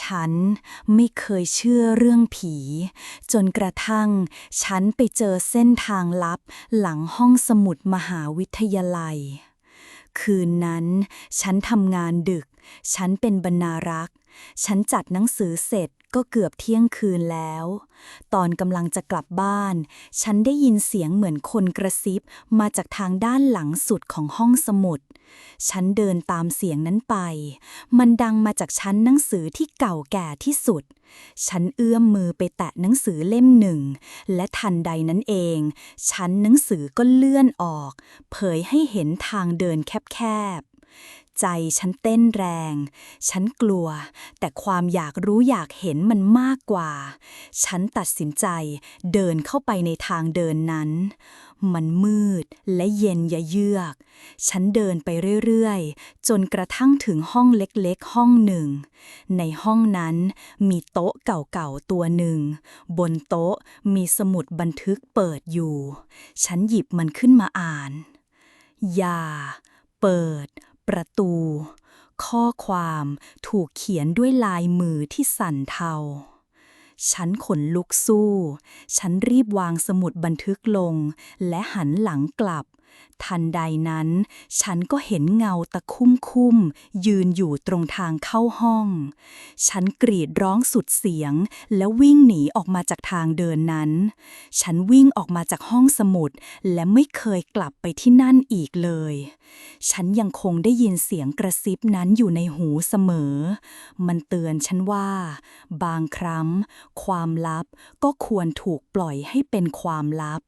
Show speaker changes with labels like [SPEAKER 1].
[SPEAKER 1] ฉันไม่เคยเชื่อเรื่องผี จนกระทั่ง ฉันไปเจอเส้นทางลับหลังห้องสมุดมหาวิทยาลัย คืนนั้น ฉันทำงานดึก ฉันเป็นบรรณารักษ์ ฉันจัดหนังสือเสร็จก็เกือบเที่ยงคืนแล้ว ตอนกำลังจะกลับบ้าน ฉันได้ยินเสียงเหมือนคนกระซิบมาจากทางด้านหลังสุดของห้องสมุด ฉันเดินตามเสียงนั้นไป มันดังมาจากชั้นหนังสือที่เก่าแก่ที่สุด ฉันเอื้อมมือไปแตะหนังสือเล่มหนึ่ง และทันใดนั้นเอง ชั้นหนังสือก็เลื่อนออก เผยให้เห็นทางเดินแคบ ใจฉันเต้นแรง ฉันกลัว แต่ความอยากรู้อยากเห็นมันมากกว่า ฉันตัดสินใจเดินเข้าไปในทางเดินนั้น มันมืดและเย็นยะเยือก ฉันเดินไปเรื่อยๆ จนกระทั่งถึงห้องเล็กๆ ห้องหนึ่ง ในห้องนั้นมีโต๊ะเก่าๆ ตัวหนึ่ง บนโต๊ะมีสมุดบันทึกเปิดอยู่ ฉันหยิบมันขึ้นมาอ่าน อย่า เปิด ประตู ข้อความถูกเขียนด้วยลายมือที่สั่นเทา ฉันขนลุกสู้ ฉันรีบวางสมุดบันทึกลง และหันหลังกลับ ทันใดนั้น ฉันก็เห็นเงาตะคุ่มคุ่มยืนอยู่ตรงทางเข้าห้อง ฉันกรีดร้องสุดเสียง แล้ววิ่งหนีออกมาจากทางเดินนั้น ฉันวิ่งออกมาจากห้องสมุด และไม่เคยกลับไปที่นั่นอีกเลย ฉันยังคงได้ยินเสียงกระซิบนั้นอยู่ในหูเสมอ มันเตือนฉันว่า บางครั้ง ความลับก็ควรถูกปล่อยให้เป็นความลับ